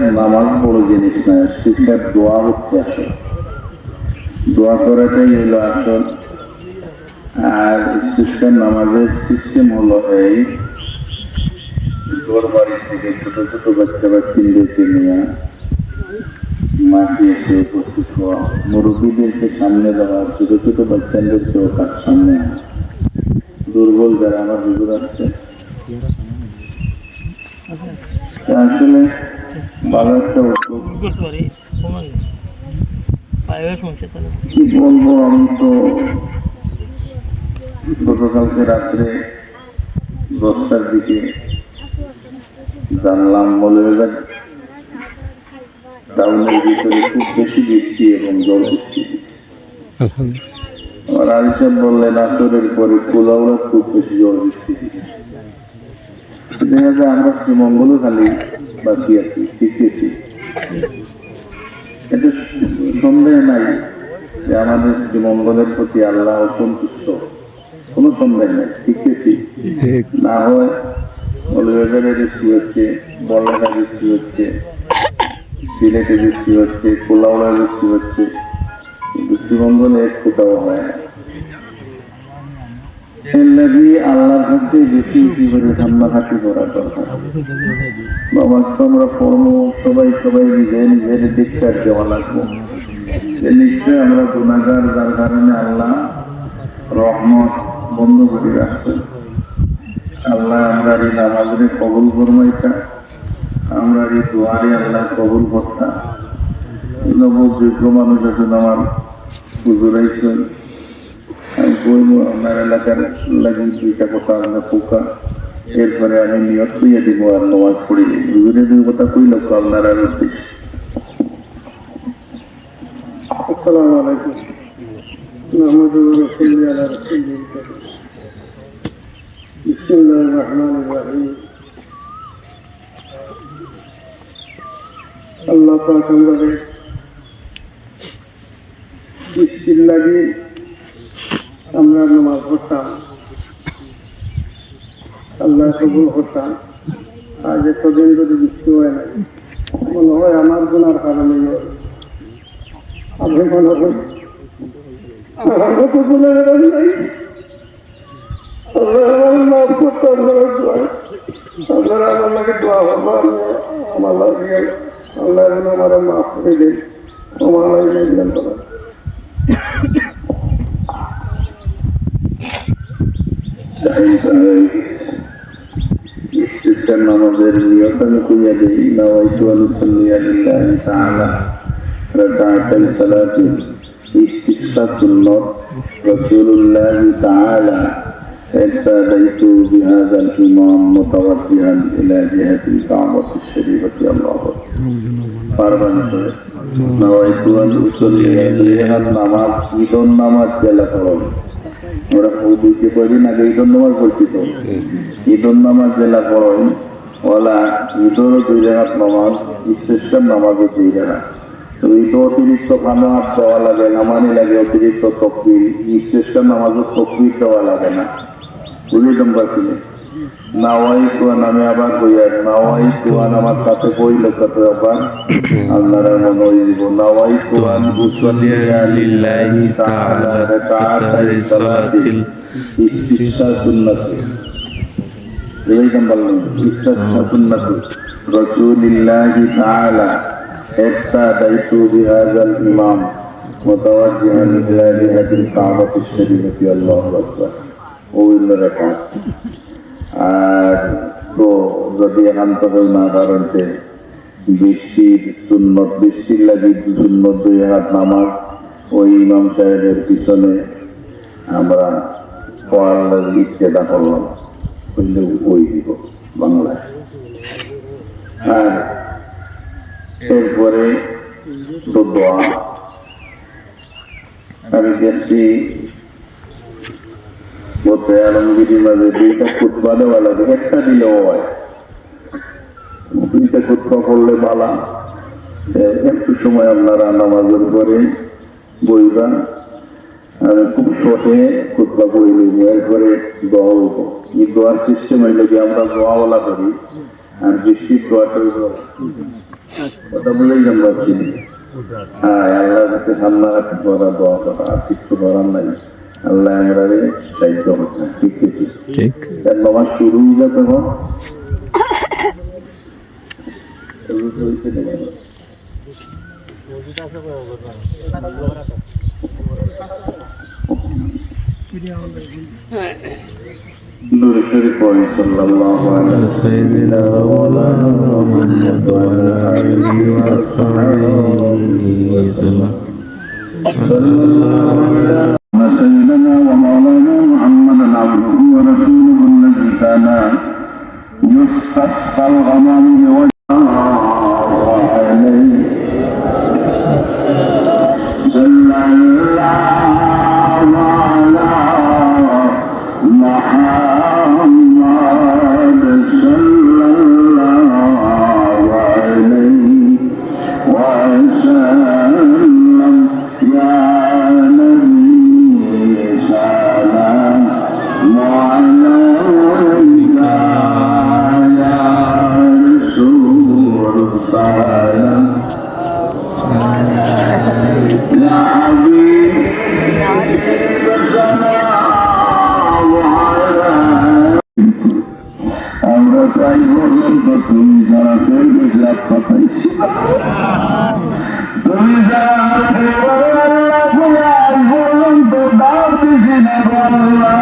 নামাজ বড় জিনিস না, শিক্ষার দোয়া হচ্ছে আসল। দোয়া করাটাই হলো আসল। আর শিক্ষার নামাজের সিস্টেম হলো এই তোর বাড়ি থেকে ছোট ছোট বাচ্চা বাচ্চিদেরকে নিয়ে মাঠে এসে উপস্থিত হওয়া। মুরব্বীদেরকে সামনে দেওয়া, ছোট ছোট বাচ্চাদেরকেও তার সামনে দুর্বল যারা, আমার হুজুর আছে। আসলে ভালো একটা বলব আমি তো গতকালকে রাত্রে দশটার দিকে জানলাম বলে টাউনের ভিতরে খুব বেশি বৃষ্টি এবং জল বৃষ্টি। আমার আরিসাব বললেন, আসরের পরে কোলাউড়া খুব বেশি জল বৃষ্টি। দেখা যায় আমরা শ্রীমঙ্গলও বাকি আছি শিখেছি। এটা সন্দেহ নাই যে আমাদের শ্রীমঙ্গলের প্রতি আল্লাহ অসন্তুষ্ট, কোনো সন্দেহ নাই ঠিক না হয় মৌলবাজারে বৃষ্টি হচ্ছে বর্ণাটা বৃষ্টি হচ্ছে সিলেটে বৃষ্টি হচ্ছে কোলাউড়া বৃষ্টি হচ্ছে, কিন্তু শ্রীমঙ্গলে এক হয় না। আল্লাহর কাছে বেশি বেশি করে বাবা আমরা কর্ম সবাই সবাই নিজের নিজের দিকটার দেওয়া লাগবো। নিশ্চয় আমরা গুণাগার, যার আল্লাহ রহমত বন্ধ করে রাখছেন। আল্লাহ আমরা এই নামাজরে কবুল করমাইতা আমরা এই দোয়ারে আল্লাহ কবুল করতা। নবযোগ্য মানুষ আছেন আমার পুজোরাইছেন আমি বলবো আপনার এলাকার লাগি দুইটা কথা আমরা পোকা এরপরে আমি নিয়ত কইয়া দিব আর নমাজ পড়ি দুজনে দুই কথা কইল তো আপনার আর উদ্দেশ্য السلام عليكم نحمد ونصلي على رسول الله بسم الله الرحمن الرحيم আল্লাহ পাক আমাদের বৃষ্টির লাগে আমরা নামাজ পড়তাম আল্লাহ কবুল করতাম আজ এতদিন যদি বৃষ্টি হয় না মনে হয় আমার গুণার কারণে হয়। আমি মনে করি আমার নাই। আল্লাহ আমার মাফ করে দেন আমার দিলেন তোরা ইস্তিস্কার নামাজের নিয়ত আমি কইয়া দিই নাওয়াইতু আনুসাল্লিয়া লিল্লাহি তাআলা রাকাতাল সালাতি ইস্তিসকা সুন্নত রাসূলুল্লাহ তাআলা اهتديت بهذا الإمام متوجها إلى جهة الكعبة الشريفة الله পারবেন করে নাওয়াইতু আনুসাল্লিয়া লিল্লাহি নামাজ ঈদন নামাজ জেলা পড়ল ওরা বুঝতে পারি না যে ঈদন নামাজ বলছি ঈদন নামাজ জেলা পড়ই ওলা ঈদরও দুই রেখাত নামাজ ইস্তেস্কার নামাজও দুই রেখাত তো ঈদ অতিরিক্ত হাত দেওয়া লাগে নামানি লাগে অতিরিক্ত তকবির ইস্তেস্কার নামাজও তকবির দেওয়া লাগে না। বুঝলি তোমরা কিনে নাওয়াই কুয়ান আমি আবার কইয়া নাওয়াই কুয়ান আমার কাছে কইল কত আবার আপনারা মনে হয়ে দিব নাওয়াই কুয়ান উসল্লিয়া লিল্লাহি তাআলা রাকাতাই সালাতিল ইস্তিসকা সুন্নাতি রিভাইজাম বললেন ইস্তিসকা সুন্নাতি রাসূলিল্লাহি তাআলা اقتديت بهذا الإمام متوجها إلى جهة الكعبة الشريفة الله أكبر ওইল রেখা আর তো যদি থেকে না, কারণে বৃষ্টির সুন্নত, বৃষ্টির লাগে সুন্নত দুই হাত নামাজ ওই ইমাম সাহেবের পিছনে আমরা পড়ার ইচ্ছেটা করলাম। করলে ওই দিব বাংলায়। আর এরপরে তো দোয়া। আমি দেখছি বলতে আলমগিরির মাঝে দুইটা খুতবা দেওয়া লাগে একটা দিলেও হয় দুইটা খুতবা করলে বালা একটু সময় আপনারা নামাজের পরে বইবা আর খুব শর্টে খুতবা বই লইব এরপরে দোয়া হইব এই দোয়ার সিস্টেম হইলে কি আমরা দোয়াওয়ালা করি আর বৃষ্টির দোয়াটা কথা বলেই আমরা চিনি হ্যাঁ আল্লাহ কাছে সামনে রাখতে দোয়া করা আর কিছু করার নাই আল্লাহ আমরা দায়িত্ব হচ্ছে ঠিক ঠিক ঠিক তার নামাজ শুরু হয়ে যাবে তখন শুরু হয়েছে নাকি? নূর শরীফ পড়ি সাল্লাল্লাহু আলাইহি سيدنا مولانا محمد وعلى آله وصحبه وسلم سيدنا ومولانا محمدا عبده ورسوله الذي كان يستسقى الغمام بوجه আমরা চাই পর্যন্ত তুমি যারা ফের গেছে আত্মা পাইছি তুমি যারা পর্যন্ত দাও দিছি না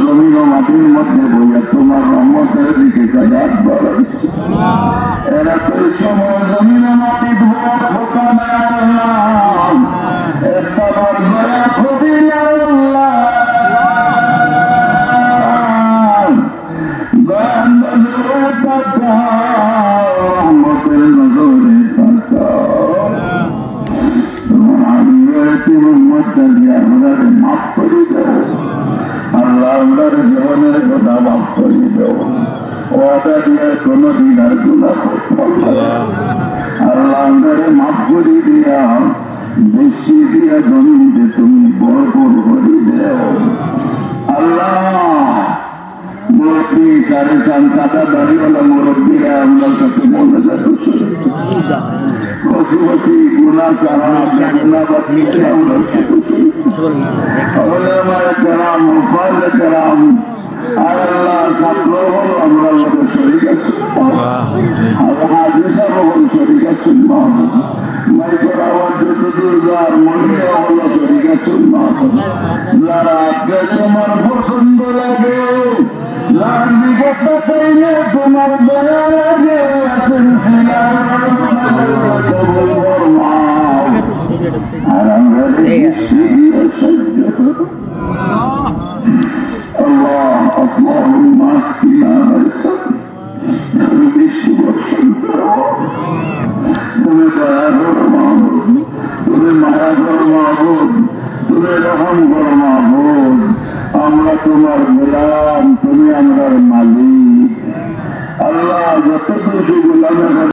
জমিন ও মাটির মধ্যে বইয়া তোমার রহমতের দিকে জায়গাত বাড়াচ্ছে এরা এই সময় জমিন ও মাটি ধোয়া নেয় আল্লাহ দিয়ে আমাদের মাফ করে দাও আল্লাহ জীবনের কথা মাফ করি দেবা দিয়ে কোনোদিন আর গুণা। আল্লাহ আমাদের মাফ করে দিয়া, বেশি দিয়া জমিতে তুমি বড় বড় করে দাও আল্লাহ সাড়ে চান টাকা দাঁড়িয়েওয়ালা মুরব্বীরা আপনার কাছে মনে যাচ্ছে পশুপতি গুণা চারা গুণা বাকি আমার কেরাম ফল কেরাম আর আল্লাহ ছাত্র হল আমরা আমাদের শরীর আছে হাদিসা হল শরীর আছে মাইকের আওয়াজ যত দূর যার মনে হল শরীর আছে যারা তোমার পছন্দ লাগে তোমার দয়া লাগে আর আমরা الله أصلاح الناس فيما ليست বেশি বসন্ত তুমি দয়া করো মাহবুদ তুমি মায়া করো মাহবুদ তুমি রহম করো মাহবুদ আমরা তোমার গোলাম তুমি আমার মালিক। আল্লাহ যত কিছু গোলামের